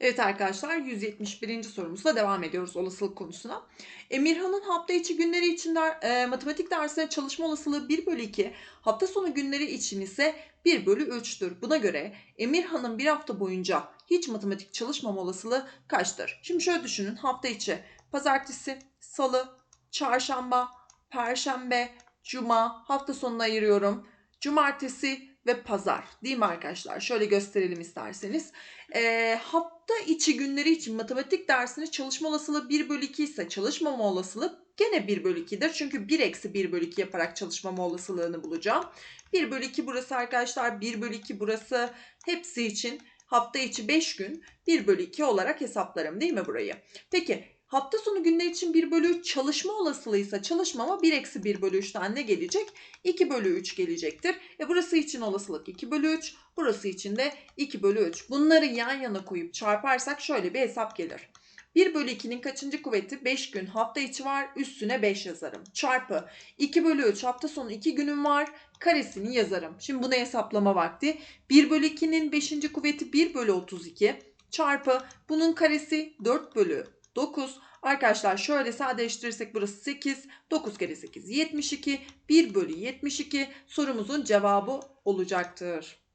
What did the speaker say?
Evet arkadaşlar 171. sorumuzla devam ediyoruz olasılık konusuna. Emirhan'ın hafta içi günleri için der, e, matematik dersine çalışma olasılığı 1 bölü 2, hafta sonu günleri için ise 1 bölü 3'tür. Buna göre Emirhan'ın bir hafta boyunca hiç matematik çalışmama olasılığı kaçtır? Şimdi şöyle düşünün hafta içi pazartesi, salı, çarşamba, perşembe, cuma hafta sonuna ayırıyorum. Cumartesi ve pazar değil mi arkadaşlar? Şöyle gösterelim isterseniz. Ee, hafta içi günleri için matematik dersini çalışma olasılığı 1 bölü 2 ise çalışmama olasılığı gene 1 bölü 2'dir. Çünkü 1 eksi 1 bölü 2 yaparak çalışmama olasılığını bulacağım. 1 bölü 2 burası arkadaşlar. 1 bölü 2 burası. Hepsi için hafta içi 5 gün 1 bölü 2 olarak hesaplarım değil mi burayı? Peki Hafta sonu günler için 1 bölü 3 çalışma olasılığıysa çalışmama 1 eksi 1 bölü 3'ten ne gelecek? 2 bölü 3 gelecektir. E burası için olasılık 2 bölü 3. Burası için de 2 bölü 3. Bunları yan yana koyup çarparsak şöyle bir hesap gelir. 1 bölü 2'nin kaçıncı kuvveti 5 gün hafta içi var üstüne 5 yazarım. Çarpı 2 bölü 3 hafta sonu 2 günüm var karesini yazarım. Şimdi bunu hesaplama vakti. 1 bölü 2'nin 5. kuvveti 1 bölü 32 çarpı bunun karesi 4 bölü 9. Arkadaşlar şöyle sadeleştirirsek burası 8. 9 kere 8 72. 1 bölü 72 sorumuzun cevabı olacaktır.